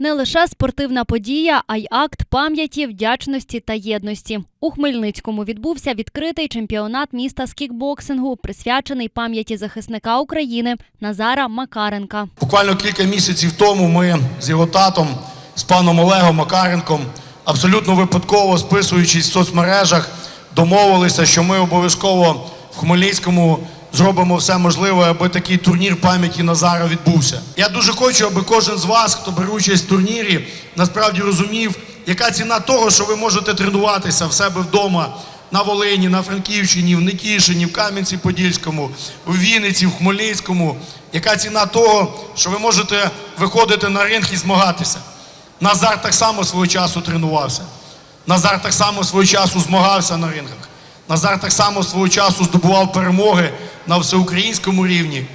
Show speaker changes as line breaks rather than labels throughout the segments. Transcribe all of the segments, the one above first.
Не лише спортивна подія, а й акт пам'яті, вдячності та єдності. У Хмельницькому відбувся відкритий чемпіонат міста з кікбоксингу, присвячений пам'яті захисника України Назара Макаренка.
Буквально кілька місяців тому ми з його татом, з паном Олегом Макаренком, абсолютно випадково списуючись в соцмережах, домовилися, що ми обов'язково в Хмельницькому зробимо все можливе, аби такий турнір пам'яті Назара відбувся. Я дуже хочу, аби кожен з вас, хто бере участь в турнірі, насправді розумів, яка ціна того, що ви можете тренуватися в себе вдома на Волині, на Франківщині, в Нетішині, в Кам'янці-Подільському, в Вінниці, в Хмельницькому. Яка ціна того, що ви можете виходити на ринг і змагатися? Назар так само свого часу тренувався. Назар так само свого часу змагався на рингах. Назар так само свого часу здобував перемоги на всеукраїнському рівні,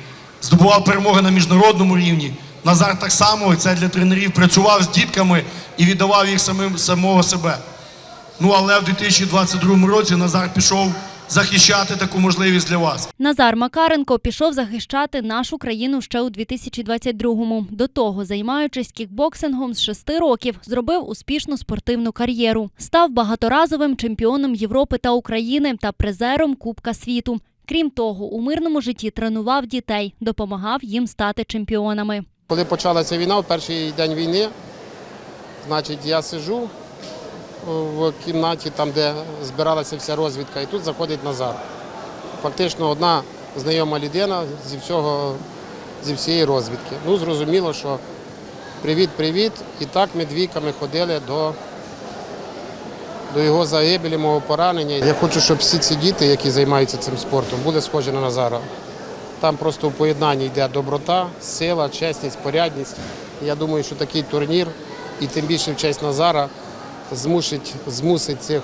здобував перемоги на міжнародному рівні. Назар так само, це для тренерів, працював з дітками і віддавав їх самим самого себе. Ну але в 2022 році Назар пішов захищати таку можливість для вас.
Назар Макаренко пішов захищати нашу країну ще у 2022-му. До того, займаючись кікбоксингом з шести років, зробив успішну спортивну кар'єру. Став багаторазовим чемпіоном Європи та України та призером Кубка світу. Крім того, у мирному житті тренував дітей, допомагав їм стати чемпіонами.
Коли почалася війна, в перший день війни, значить, я сижу в кімнаті, там, де збиралася вся розвідка, і тут заходить Назар. Фактично одна знайома людина зі всього, зі всієї розвідки. Ну, зрозуміло, що привіт-привіт. І так ми двійками ходили до, до його загибелі, мого поранення. Я хочу, щоб всі ці діти, які займаються цим спортом, були схожі на Назара. Там просто в поєднанні йде доброта, сила, чесність, порядність. Я думаю, що такий турнір, і тим більше в честь Назара, змусить, змусить цих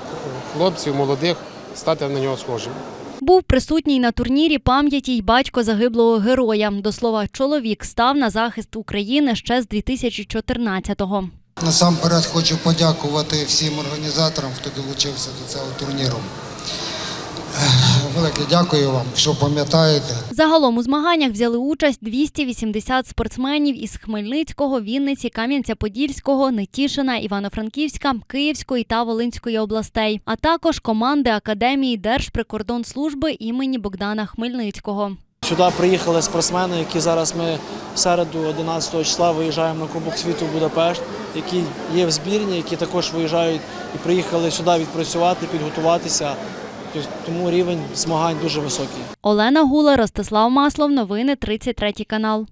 хлопців молодих стати на нього схожими.
Був присутній на турнірі пам'яті й батько загиблого героя. До слова, чоловік став на захист України ще з 2014-го.
Насамперед хочу подякувати всім організаторам, хто долучився до цього турніру. Велике дякую вам, що пам'ятаєте.
Загалом у змаганнях взяли участь 280 спортсменів із Хмельницького, Вінниці, Кам'янця-Подільського, Нетішина, Івано-Франківська, Київської та Волинської областей, а також команди Академії Держприкордонслужби імені Богдана Хмельницького.
Сюди приїхали спортсмени, які зараз ми в середу 11 числа виїжджаємо на Кубок світу в Будапешт, які є в збірні, які також виїжджають і приїхали сюди відпрацювати, підготуватися. Тому рівень змагань дуже високий.
Олена Гула, Ростислав Маслов. Новини 33 канал.